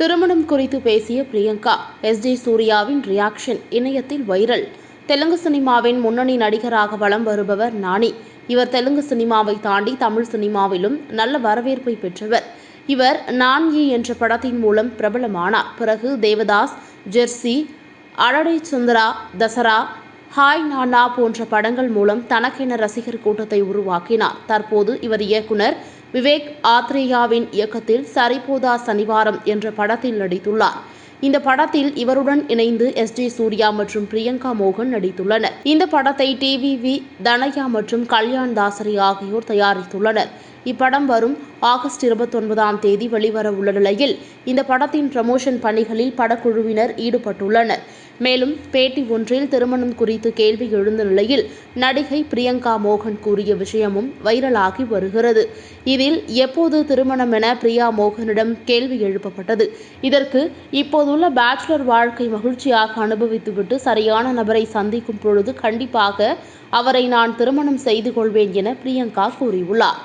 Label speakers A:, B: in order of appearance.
A: திருமணம் குறித்து பேசிய பிரியங்கா எஸ். ஜே. சூர்யாவின் ரியாக்ஷன் இணையத்தில் வைரல் தெலுங்கு சினிமாவின் முன்னணி நடிகராக வலம் வருபவர் நாணி. இவர் தெலுங்கு சினிமாவை தாண்டி தமிழ் சினிமாவிலும் நல்ல வரவேற்பை பெற்றவர். இவர் நான்கி என்ற படத்தின் மூலம் பிரபலமானார். பிறகு தேவதாஸ் ஜெர்சி அடடே சுந்தரா தசரா ஹாய் நானா போன்ற படங்கள் மூலம் தனக்கென ரசிகர் கூட்டத்தை உருவாக்கினார். தற்போது இவர் இயக்குனர் விவேக் ஆத்ரேயாவின் இயக்கத்தில் சரிபோதா சனிவாரம் என்ற படத்தில் நடித்துள்ளார். இந்த படத்தில் இவருடன் இணைந்து எஸ் ஜே சூர்யா மற்றும் பிரியங்கா மோகன் நடித்துள்ளனர். இந்த படத்தை டிவிவி தனயா மற்றும் கல்யாண் தாசரி ஆகியோர் தயாரித்துள்ளனர். இப்படம் வரும் ஆகஸ்ட் இருபத்தொன்பதாம் தேதி வெளிவர உள்ள நிலையில் இந்த படத்தின் ப்ரமோஷன் பணிகளில் படக்குழுவினர் ஈடுபட்டுள்ளனர். மேலும் பேட்டி ஒன்றில் திருமணம் குறித்து கேள்வி எழுந்த நிலையில் நடிகை பிரியங்கா மோகன் கூறிய விஷயமும் வைரலாகி வருகிறது. இதில் எப்போது திருமணம் என பிரியா மோகனிடம் கேள்வி எழுப்பப்பட்டது. இதற்கு இப்போதுள்ள பேச்சுலர் வாழ்க்கை மகிழ்ச்சியாக அனுபவித்துவிட்டு சரியான நபரை சந்திக்கும் பொழுது கண்டிப்பாக அவரை நான் திருமணம் செய்து கொள்வேன் என பிரியங்கா கூறியுள்ளார்.